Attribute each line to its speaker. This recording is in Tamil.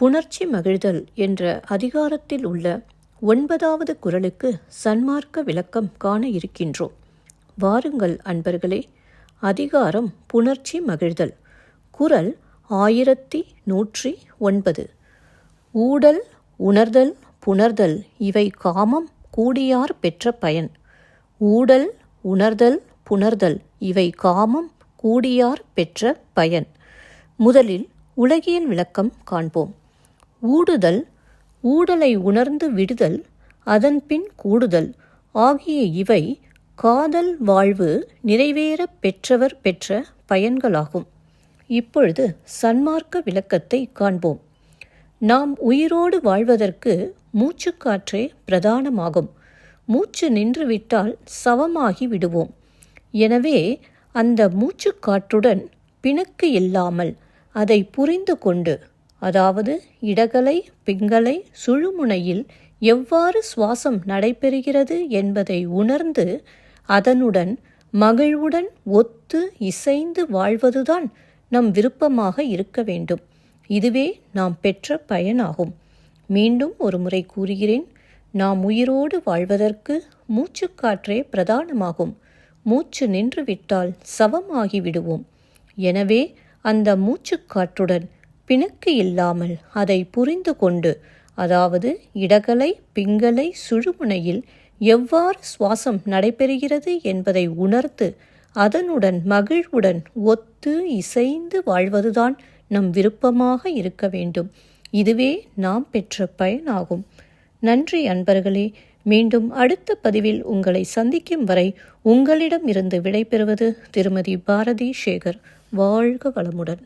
Speaker 1: புணர்ச்சி மகிழ்தல் என்ற அதிகாரத்தில் உள்ள ஒன்பதாவது குரலுக்கு சன்மார்க்க விளக்கம் காண இருக்கின்றோம். வாருங்கள் அன்பர்களே அதிகாரம் புணர்ச்சி மகிழ்தல். குரல் ஆயிரத்தி நூற்றி ஒன்பது. ஊடல் உணர்தல் புணர்தல் இவை காமம் கூடியார் பெற்ற பயன். ஊடல் உணர்தல் புணர்தல் இவை காமம் கூடியார் பெற்ற பயன். முதலில் உலகியல் விளக்கம் காண்போம். ஊடுதல் ஊடலை உணர்ந்து விடுதல் அதன்பின் கூடுதல் ஆகிய இவை காதல் வாழ்வு நிறைவேறப் பெற்றவர் பெற்ற பயன்களாகும். இப்பொழுது சன்மார்க்க விளக்கத்தை காண்போம். நாம் உயிரோடு வாழ்வதற்கு மூச்சுக்காற்றே பிரதானமாகும். மூச்சு நின்றுவிட்டால் சவமாகி விடுவோம். எனவே அந்த மூச்சுக்காற்றுடன் பிணக்கு இல்லாமல் அதை புரிந்து கொண்டு அதாவது இடகலை பிங்கலை சுழுமுனையில் எவ்வாறு சுவாசம் நடைபெறுகிறது என்பதை உணர்ந்து அதனுடன் மகிழ்வுடன் ஒத்து இசைந்து வாழ்வதுதான் நம் விருப்பமாக இருக்க வேண்டும். இதுவே நாம் பெற்ற பயனாகும். மீண்டும் ஒரு முறை கூறுகிறேன். நாம் உயிரோடு வாழ்வதற்கு மூச்சுக்காற்றே பிரதானமாகும். மூச்சு நின்றுவிட்டால் சவமாகி விடுவோம். எனவே அந்த மூச்சுக்காற்றுடன் பிணக்கு இல்லாமல் அதை புரிந்து கொண்டு அதாவது இடகலை பிங்கலை சுழுமுனையில் எவ்வாறு சுவாசம் நடைபெறுகிறது என்பதை உணர்ந்து அதனுடன் மகிழ்வுடன் ஒத்து இசைந்து வாழ்வதுதான் நம் விருப்பமாக இருக்க வேண்டும். இதுவே நாம் பெற்ற பயனாகும். நன்றி அன்பர்களே மீண்டும் அடுத்த பதிவில் உங்களை சந்திக்கும் வரை உங்களிடம் இருந்து விடைபெறுவது திருமதி பாரதி சேகர். வாழ்க வளமுடன்.